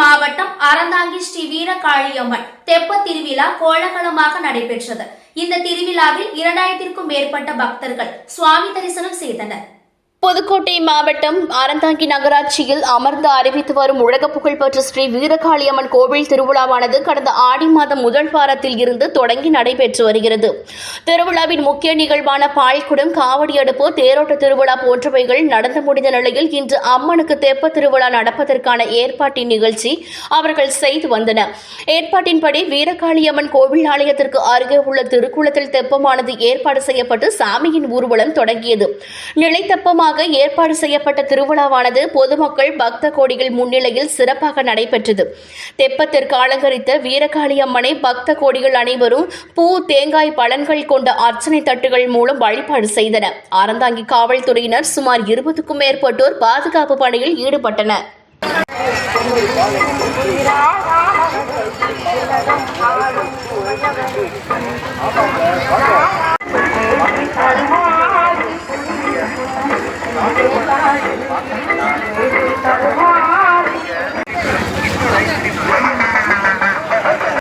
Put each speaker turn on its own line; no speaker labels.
மாவட்டம் அறந்தாங்கி ஸ்ரீ வீரகாளியம்மன் தெப்ப திருவிழா கோலகலமாக நடைபெற்றது. இந்த திருவிழாவில் இரண்டாயிரத்திற்கும் மேற்பட்ட பக்தர்கள் சுவாமி தரிசனம் செய்தனர்.
புதுக்கோட்டை மாவட்டம் அறந்தாங்கி நகராட்சியில் அமர்ந்து அறிவித்து வரும் உலக புகழ்பெற்ற ஸ்ரீ வீரகாளியம்மன் கோவில் திருவிழாவானது கடந்த ஆடி மாதம் முதல் வாரத்தில் இருந்து தொடங்கி நடைபெற்று வருகிறது. திருவிழாவின் முக்கிய நிகழ்வான பால்குடம் காவடி அடுப்பு தேரோட்ட திருவிழா போன்றவைகள் நடந்து முடிந்த நிலையில் இன்று அம்மனுக்கு தெப்ப திருவிழா நடப்பதற்கான ஏற்பாட்டின் நிகழ்ச்சி அவர்கள் செய்து வந்தனர் ஏற்பாட்டின்படி வீரகாளியம்மன் கோவில் ஆலயத்திற்கு அருகே உள்ள திருக்குளத்தில் தெப்பமானது ஏற்பாடு செய்யப்பட்டு சாமியின் ஊர்வலம் தொடங்கியது. சிறப்பாக ஏற்பாடு செய்யப்பட்ட திருவிழாவானது பொதுமக்கள் பக்த கோடிகள் முன்னிலையில் சிறப்பாக நடைபெற்றது. தெப்பத்திற்கு அலங்கரித்த வீரகாளி அம்மனை பக்த கோடிகள் அனைவரும் பூ தேங்காய் பலன்கள் கொண்ட அர்ச்சனை தட்டுகள் மூலம் வழிபாடு செய்தனர் அறந்தாங்கி காவல்துறையினர் சுமார் இருபதுக்கும் மேற்பட்டோர் பாதுகாப்பு பணியில் ஈடுபட்டனர்.
ஆ. I'm